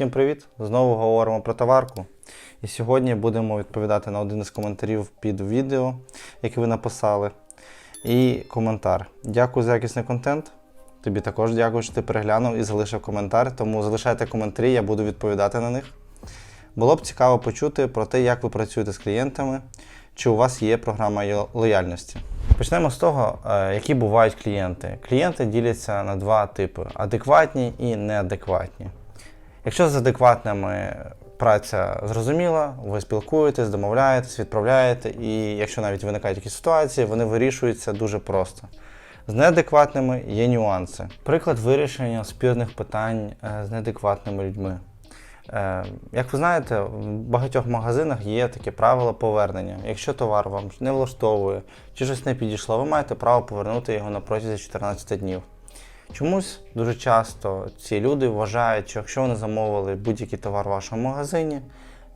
Всім привіт! Знову говоримо про товарку. І сьогодні будемо відповідати на один із коментарів під відео, яке ви написали. І коментар. Дякую за якісний контент. Тобі також дякую, що ти переглянув і залишив коментар. Тому залишайте коментарі, я буду відповідати на них. Було б цікаво почути про те, як ви працюєте з клієнтами, чи у вас є програма лояльності. Почнемо з того, е, які бувають клієнти. Клієнти діляться на два типи: адекватні і неадекватні. Якщо з адекватними праця зрозуміла, ви спілкуєтесь, домовляєтесь, відправляєте, і якщо навіть виникають якісь ситуації, вони вирішуються дуже просто. З неадекватними є нюанси. Приклад вирішення спірних питань е, з неадекватними людьми. Е, Як ви знаєте, в багатьох магазинах є таке правило повернення. Якщо товар вам не влаштовує чи щось не підійшло, ви маєте право повернути його на протязі 14 днів. Чомусь дуже часто ці люди вважають, що якщо вони замовили будь-який товар в вашому магазині,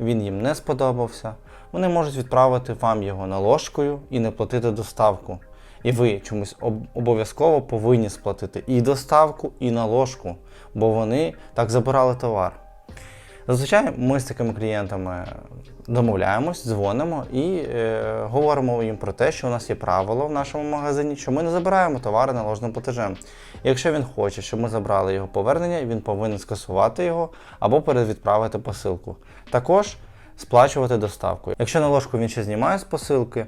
він їм не сподобався, вони можуть відправити вам його наложкою і не платити доставку. І ви чомусь об- обов'язково повинні сплатити і доставку, і наложку, бо вони так забирали товар. Зазвичай ми з такими клієнтами домовляємось, дзвонимо і е, говоримо їм про те, що у нас є правило в нашому магазині, що ми не забираємо товари наложним платежем. Якщо він хоче, щоб ми забрали його повернення, він повинен скасувати його або перевідправити посилку. Також сплачувати доставку. Якщо наложку він ще знімає з посилки,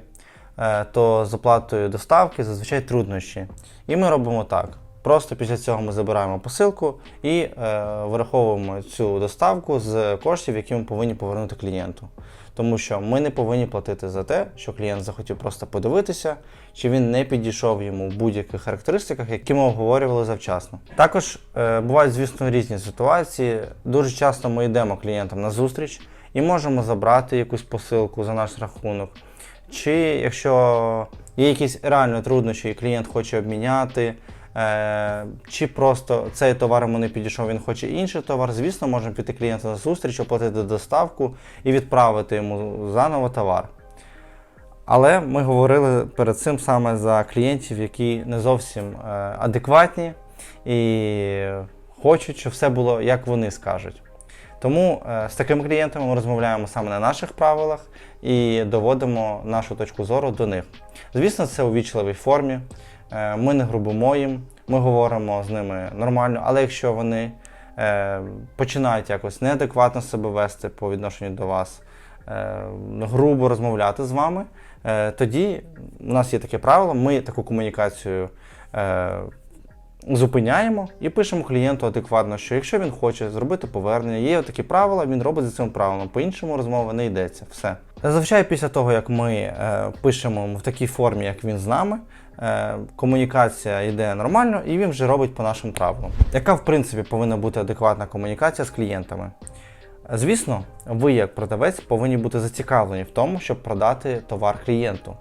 е, то з оплатою доставки зазвичай труднощі. І ми робимо так. Просто після цього ми забираємо посилку і е, вираховуємо цю доставку з коштів, які ми повинні повернути клієнту. Тому що ми не повинні платити за те, що клієнт захотів просто подивитися, чи він не підійшов йому в будь-яких характеристиках, які ми обговорювали завчасно. Також е, бувають, звісно, різні ситуації. Дуже часто ми йдемо клієнтам на зустріч і можемо забрати якусь посилку за наш рахунок. Чи якщо є якісь реально труднощі, і клієнт хоче обміняти, чи просто цей товар йому не підійшов, він хоче інший товар, звісно, можемо піти клієнту на зустріч, оплатити доставку і відправити йому заново товар. Але ми говорили перед цим саме за клієнтів, які не зовсім е, адекватні і хочуть, щоб все було як вони скажуть. Тому е, з такими клієнтами ми розмовляємо саме на наших правилах і доводимо нашу точку зору до них. Звісно, це у вічливій формі. Е, Ми не грубимо їм, ми говоримо з ними нормально, але якщо вони е, починають якось неадекватно себе вести по відношенню до вас, е, грубо розмовляти з вами, тоді у нас є таке правило, ми таку комунікацію. Зупиняємо і пишемо клієнту адекватно, що якщо він хоче зробити повернення, є такі правила, він робить за цим правилом. По-іншому розмова не йдеться. Все. Зазвичай після того, як ми е, пишемо в такій формі, як він з нами, комунікація йде нормально, і він вже робить по нашим правилам. Яка, в принципі, повинна бути адекватна комунікація з клієнтами? Звісно, ви, як продавець, повинні бути зацікавлені в тому, щоб продати товар клієнту.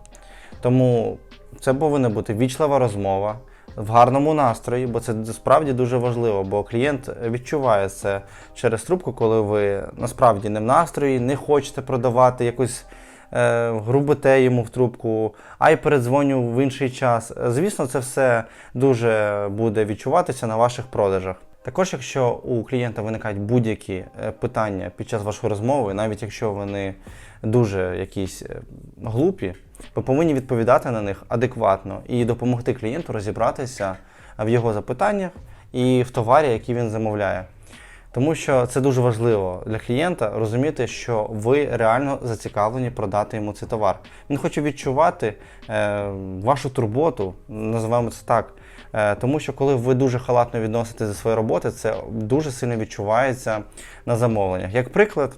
Тому це повинна бути вічлива розмова в гарному настрої, бо це справді дуже важливо, бо клієнт відчуває це через трубку, коли ви насправді не в настрої, не хочете продавати якось. Е, Грубите йому в трубку, а й передзвоню в інший час. Звісно, це все дуже буде відчуватися на ваших продажах. Також, якщо у клієнта виникають будь-які е, питання під час вашої розмови, навіть якщо вони дуже якісь е, глупі, ви повинні відповідати на них адекватно і допомогти клієнту розібратися в його запитаннях і в товарі, який він замовляє. Тому що це дуже важливо для клієнта розуміти, що ви реально зацікавлені продати йому цей товар. Він хоче відчувати е, вашу турботу, називаємо це так. Е, тому що коли ви дуже халатно відноситесь до своєї роботи, це дуже сильно відчувається на замовленнях. Як приклад,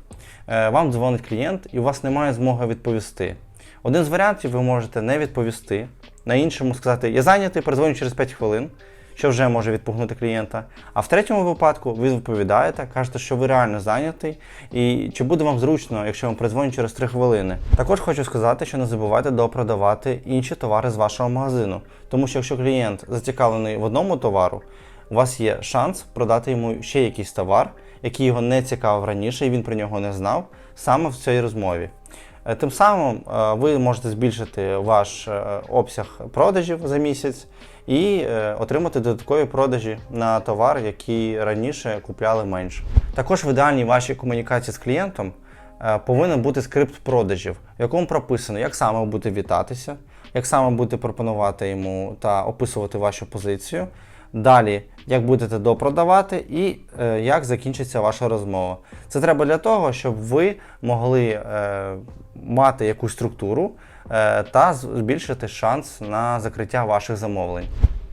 е, вам дзвонить клієнт і у вас немає змоги відповісти. Один з варіантів ви можете не відповісти, на іншому сказати, я зайнятий, передзвоню через 5 хвилин, що вже може відпугнути клієнта. А в третьому випадку ви відповідаєте, кажете, що ви реально зайнятий, і чи буде вам зручно, якщо вам передзвоню через 3 хвилини. Також хочу сказати, що не забувайте допродавати інші товари з вашого магазину. Тому що якщо клієнт зацікавлений в одному товару, у вас є шанс продати йому ще якийсь товар, який його не цікавив раніше, і він про нього не знав, саме в цій розмові. Е, Тим самим е, ви можете збільшити ваш е, обсяг продажів за місяць і отримати додаткові продажі на товар, який раніше купляли менше. Також в ідеальній вашій комунікації з клієнтом повинен бути скрипт продажів, в якому прописано, як саме ви будете вітатися, як саме будете пропонувати йому та описувати вашу позицію. Далі, як будете допродавати і е, як закінчиться ваша розмова. Це треба для того, щоб ви могли е, мати якусь структуру е, та збільшити шанс на закриття ваших замовлень.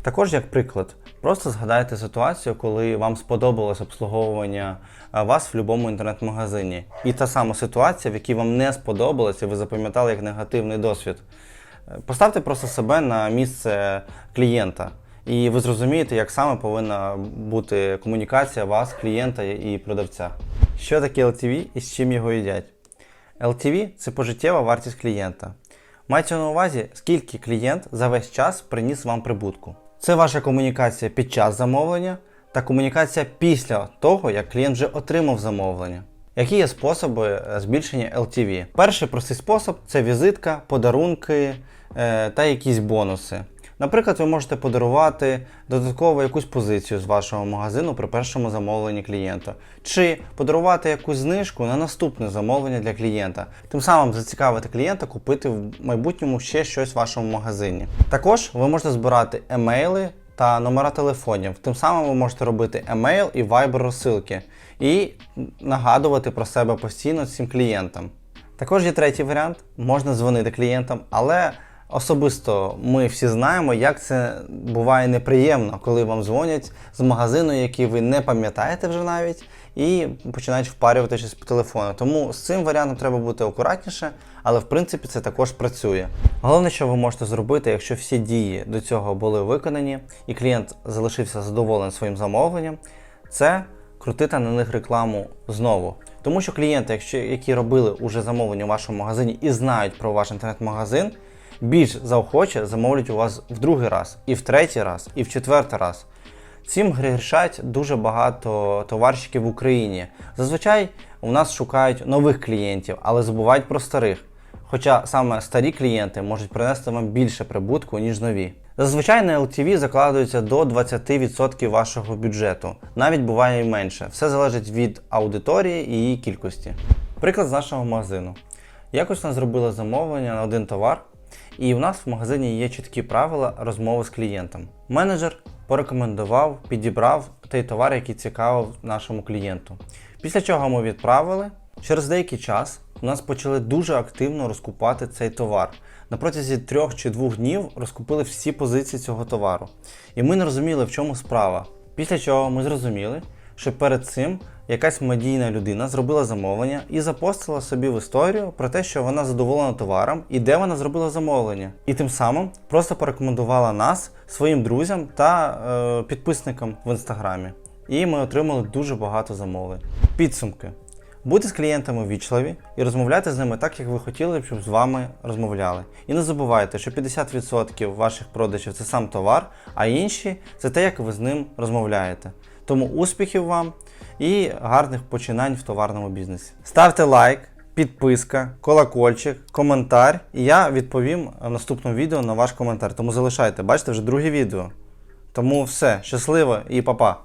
Також, як приклад, просто згадайте ситуацію, коли вам сподобалось обслуговування е, вас в будь-якому інтернет-магазині. І та сама ситуація, в якій вам не сподобалось, і ви запам'ятали як негативний досвід. Е, Поставте просто себе на місце клієнта, і ви зрозумієте, як саме повинна бути комунікація вас, клієнта і продавця. Що таке LTV і з чим його їдять? LTV – це пожиттєва вартість клієнта. Мається на увазі, скільки клієнт за весь час приніс вам прибутку. Це ваша комунікація під час замовлення та комунікація після того, як клієнт вже отримав замовлення. Які є способи е, збільшення LTV? Перший простий спосіб це візитка, подарунки е, та якісь бонуси. Наприклад, ви можете подарувати додатково якусь позицію з вашого магазину при першому замовленні клієнта, чи подарувати якусь знижку на наступне замовлення для клієнта, тим самим зацікавити клієнта купити в майбутньому ще щось в вашому магазині. Також ви можете збирати емейли та номера телефонів. Тим самим ви можете робити емейл і вайбер розсилки і нагадувати про себе постійно всім клієнтам. Також є третій варіант: можна дзвонити клієнтам, але особисто ми всі знаємо, як це буває неприємно, коли вам дзвонять з магазину, який ви не пам'ятаєте вже навіть, і починають впарювати щось по телефону. Тому з цим варіантом треба бути акуратніше, але в принципі це також працює. Головне, що ви можете зробити, якщо всі дії до цього були виконані, і клієнт залишився задоволений своїм замовленням, це крутити на них рекламу знову. Тому що клієнти, якщо які робили уже замовлення у вашому магазині і знають про ваш інтернет-магазин, більш заохоче замовлять у вас в другий раз, і в третій раз, і в четвертий раз. Цим грішать дуже багато товарщиків в Україні. Зазвичай у нас шукають нових клієнтів, але забувають про старих. Хоча саме старі клієнти можуть принести вам більше прибутку, ніж нові. Зазвичай на LTV закладується до 20% вашого бюджету, навіть буває і менше. Все залежить від аудиторії і її кількості. Приклад з нашого магазину. Якось нас зробили замовлення на один товар, і у нас в магазині є чіткі правила розмови з клієнтом. Менеджер порекомендував, підібрав той товар, який цікавив нашому клієнту. Після чого ми відправили. Через деякий час у нас почали дуже активно розкупати цей товар. На протязі трьох чи двох днів розкупили всі позиції цього товару. І ми не розуміли, в чому справа. Після чого ми зрозуміли, що перед цим якась медійна людина зробила замовлення і запостила собі в історію про те, що вона задоволена товаром і де вона зробила замовлення. І тим самим просто порекомендувала нас своїм друзям та е, підписникам в інстаграмі. І ми отримали дуже багато замовлень. Підсумки. Будьте з клієнтами вічливі і розмовляйте з ними так, як ви хотіли, щоб з вами розмовляли. І не забувайте, що 50% ваших продажів це сам товар, а інші це те, як ви з ним розмовляєте. Тому успіхів вам і гарних починань в товарному бізнесі. Ставте лайк, підписка, колокольчик, коментар, і я відповім в наступному відео на ваш коментар. Тому залишайте, бачите вже друге відео. Тому все, щасливо і па-па!